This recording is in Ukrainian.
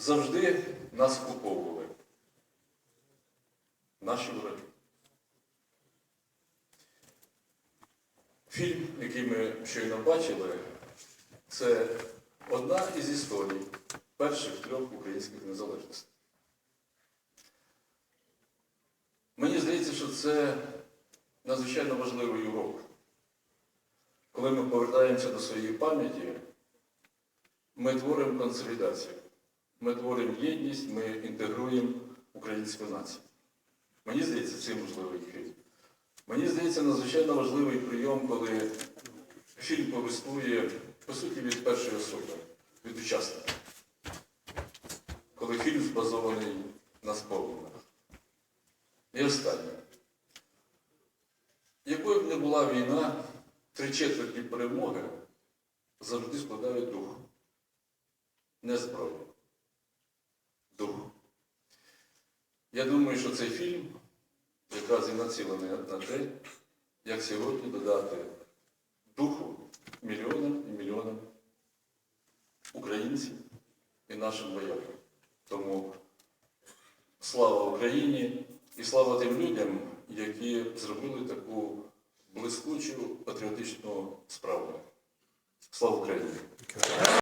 завжди нас куповували. Наші вороги. Фільм, який ми щойно бачили, це одна із історій перших трьох українських незалежностей. Мені здається, що це надзвичайно важливий урок. Коли ми повертаємося до своєї пам'яті, ми творимо консолідацію, ми творимо єдність, ми інтегруємо українську націю. Мені здається, це можливий фільм. Мені здається, надзвичайно важливий прийом, коли фільм повествує, по суті, від першої особи, від учасника. Коли фільм збазований на спогадах. І останнє. Якою б не була війна, три четверті перемоги завжди складають дух. Не зброю. Дух. Я думаю, що цей фільм якраз і націлений на те, як сьогодні додати духу мільйонам і мільйонам українців і нашим воякам. Тому слава Україні і слава тим людям, які зробили таку блискучу патріотичну справу. Слава Україні!